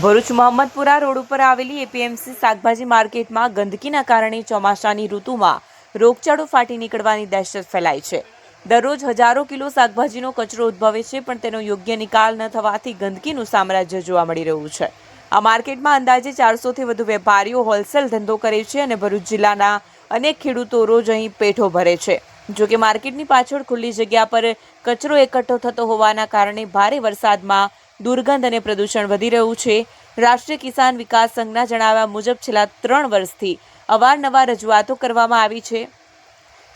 Bharuch Mohammadpura road ઉપર આવેલી APMC શાકભાજી માર્કેટમાં ગંદકીના કારણે ચોમાસાની ઋતુમાં રોગચાળો ફાટી નીકળવાની દહેશત ફેલાઈ છે. દરરોજ હજારો કિલો શાકભાજીનો કચરો ઉદ્ભવે છે, પણ તેનો યોગ્ય નિકાલ ન થવાથી ગંદકીનું સામ્રાજ્ય જોવા મળી રહ્યું છે. આ માર્કેટમાં અંદાજે ચારસોથી વધુ વેપારીઓ હોલસેલ ધંધો કરે છે અને ભરૂચ જિલ્લાના અનેક ખેડૂતો રોજ અહીં પેઠો ભરે છે. જો કે માર્કેટની પાછળ ખુલ્લી જગ્યા પર કચરો એકઠો થતો હોવાના કારણે ભારે વરસાદમાં દુર્ગંધ અને પ્રદૂષણ વધી રહ્યું છે. રાષ્ટ્રીય કિસાન વિકાસ સંઘના જણાવ્યા મુજબ છેલ્લા ત્રણ વર્ષથી અવારનવાર રજૂઆતો કરવામાં આવી છે.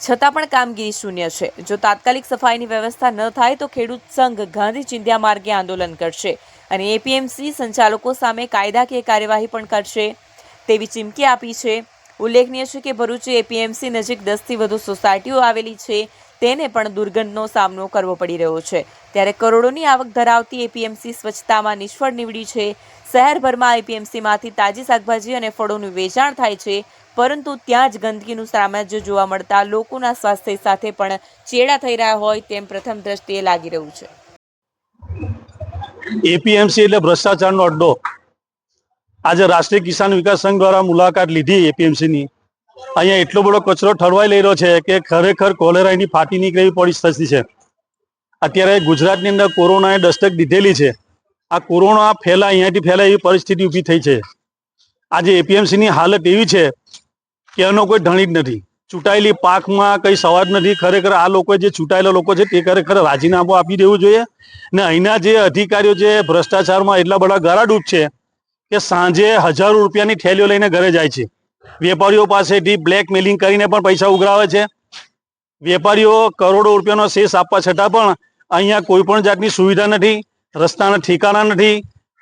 છતાં પણ કામગીરી શૂન્ય છે. જો તાત્કાલિક સફાઈની વ્યવસ્થા ન થાય તો ખેડૂત સંઘ ગાંધી ચિંધ્યા માર્ગે આંદોલન કરશે અને એપીએમસી સંચાલકો સામે કાયદાકીય કાર્યવાહી પણ કરશે. તેવી ચીમકી આપી છે. ઉલ્લેખનીય છે કે ભરૂચ એપીએમસી નજીક દસથી વધુ સોસાયટીઓ આવેલી છે. તેને પણ દુર્ગંધનો સામનો કરવો પડી રહ્યો છે. ત્યારે કરોડોની આવક ધરાવતી એપીએમસી સ્વચ્છતામાં નિષ્ફળ નીવડી છે. શહેરભરમાં એપીએમસીમાંથી તાજી શાકભાજી અને ફળોનું વેચાણ થાય છે. પરંતુ ત્યાં જ ગંદકીનું સામ્રાજ્ય જોવા મળતા લોકોના સ્વાસ્થ્ય સાથે પણ ચેડા થઈ રહ્યા હોય તેમ પ્રથમ દ્રષ્ટિએ લાગી રહ્યું છે. એપીએમસી એટલે ભ્રષ્ટાચારનો અડ્ડો. આજે રાષ્ટ્રીય કિસાન વિકાસ સંઘ દ્વારા મુલાકાત લીધી એપીએમસી ની અહીંયા એટલો બધો કચરો ઠરવાઈ લઈ રહ્યો છે કે ખરેખર કોલેરાની ફાટી નીકળેલી પરિસ્થિતિ છે. અત્યારે ગુજરાતની અંદર કોરોનાએ દસ્તક દીધેલી છે. આ કોરોના ફેલા અહીંયાથી ફેલાય એવી પરિસ્થિતિ ઊભી થઈ છે. આજે એપીએમસી ની હાલત એવી છે કે એનો કોઈ ધણી જ નથી. ચૂંટાયેલી પાકમાં કંઈ સવાદ નથી. ખરેખર આ લોકો જે ચૂંટાયેલા લોકો છે તે ખરેખર રાજીનામું આપી દેવું જોઈએ. ને અહીંના જે અધિકારીઓ જે ભ્રષ્ટાચારમાં એટલા બધા ગરાડૂપ છે કે સાંજે હજારો રૂપિયાની થેલીઓ લઈને ઘરે જાય છે. વેપારીઓ પાસેથી બ્લેકમેલિંગ કરીને પણ પૈસા ઉઘરાવે છે. વેપારીઓ કરોડો રૂપિયાનો શેષ આપવા છતાં પણ અહીંયા કોઈ પણ જાતની સુવિધા નથી, રસ્તાના ઠેકાણા નથી,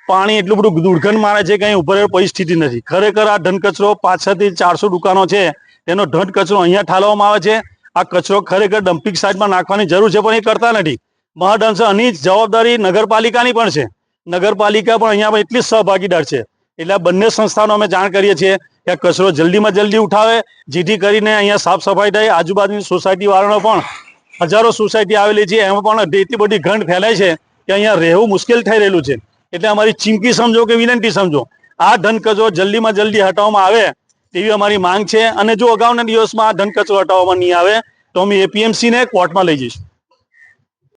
પાણી એટલું બધું દુર્ગંધ મારે છે કે અહીં ઉભરે પરિસ્થિતિ નથી. ખરેખર આ ધન કચરો પાછળથી ચારસો દુકાનો છે તેનો ધન કચરો અહીંયા ઠાલવામાં આવે છે. આ કચરો ખરેખર ડમ્પિંગ સાઇટમાં નાખવાની જરૂર છે પણ એ કરતા નથી. મહદઅંશે આની જવાબદારી નગરપાલિકાની પણ છે. નગરપાલિકા પણ અહીંયા એટલી સહભાગીદાર છે. એટલે બંને સંસ્થાનો અમે જાણ કરીએ છીએ. કે કચરો જલ્દીમાં જલ્દી ઉઠાવે, જેથી કરીને અહીંયા સાફ સફાઈ થાય. આજુબાજુની સોસાયટી વાળાનો પણ હજારો સોસાયટી આવેલી છે. એમાં પણ એટલી બધી ગંધ ફેલાય છે કે અહીંયા રહેવું મુશ્કેલ થઈ રહેલું છે. એટલે અમારી ચીમકી સમજો કે વિનંતી સમજો. આ ધન કચરો જલ્દીમાં જલ્દી હટાવવામાં આવે તેવી અમારી માંગ છે. અને જો અગાઉના દિવસમાં આ ધન કચરો હટાવવામાં નહીં આવે, તો અમે એપીએમસીને કોર્ટમાં લઈ જઈશું.